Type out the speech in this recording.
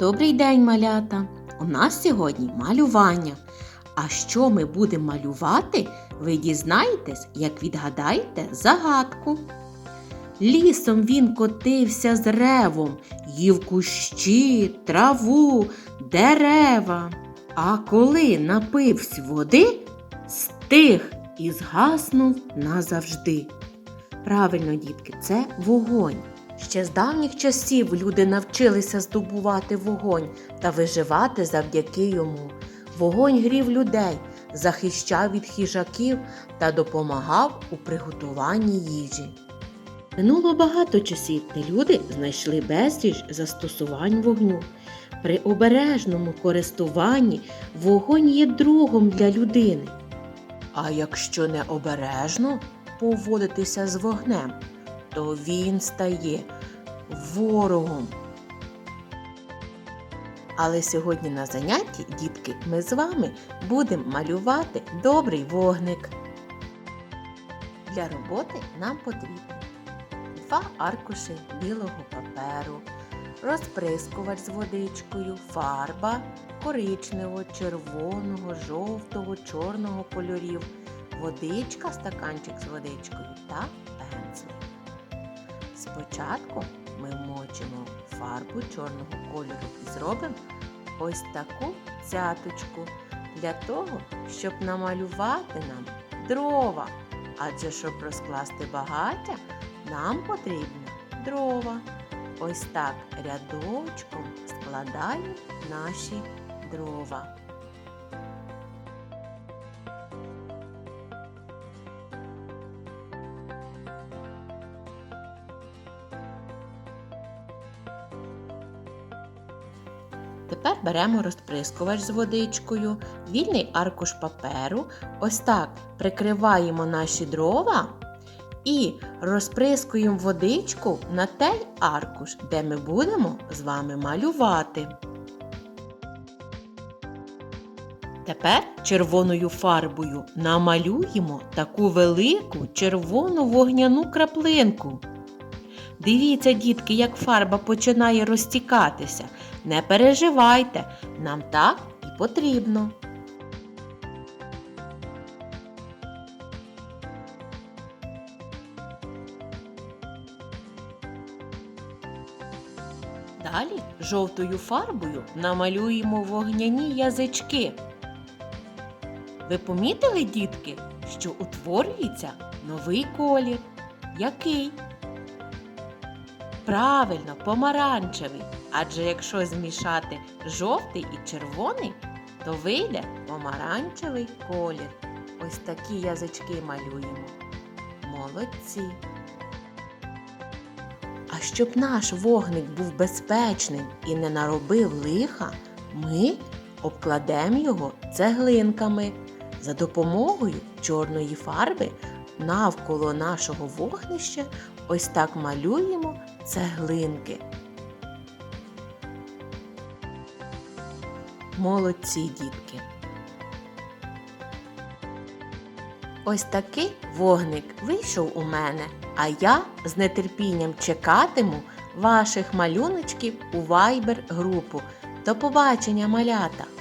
Добрий день, малята! У нас сьогодні малювання. А що ми будемо малювати, ви дізнаєтесь, як відгадаєте загадку. Лісом він котився з ревом, їв кущі, траву, дерева. А коли напивсь води, стих і згаснув назавжди. Правильно, дітки, це вогонь. Ще з давніх часів люди навчилися здобувати вогонь та виживати завдяки йому. Вогонь грів людей, захищав від хижаків та допомагав у приготуванні їжі. Минуло багато часів, де люди знайшли безліч застосувань вогню. При обережному користуванні вогонь є другом для людини. А якщо не обережно поводитися з вогнем, то він стає ворогом. Але сьогодні на занятті, дітки, ми з вами будемо малювати добрий вогник. Для роботи нам потрібно два аркуші білого паперу, розприскувач з водичкою, фарба коричневого, червоного, жовтого, чорного кольорів, водичка, стаканчик з водичкою та пензлик. Спочатку ми мочимо фарбу чорного кольору і зробимо ось таку цяточку для того, щоб намалювати нам дрова. Адже щоб розкласти багаття, нам потрібно дрова. Ось так рядочком складаємо наші дрова. Тепер беремо розприскувач з водичкою, вільний аркуш паперу. Ось так прикриваємо наші дрова і розприскуємо водичку на той аркуш, де ми будемо з вами малювати. Тепер червоною фарбою намалюємо таку велику червону вогняну краплинку. Дивіться, дітки, як фарба починає розтікатися. Не переживайте, нам так і потрібно. Далі жовтою фарбою намалюємо вогняні язички. Ви помітили, дітки, що утворюється новий колір? Який? Правильно, помаранчевий. Адже якщо змішати жовтий і червоний, то вийде помаранчевий колір. Ось такі язички малюємо. Молодці. А щоб наш вогник був безпечним і не наробив лиха, ми обкладемо його цеглинками. За допомогою чорної фарби навколо нашого вогнища ось так малюємо цеглинки. Молодці дітки. Ось такий вогник вийшов у мене, а я з нетерпінням чекатиму ваших малюночків у Viber групу. До побачення, малята!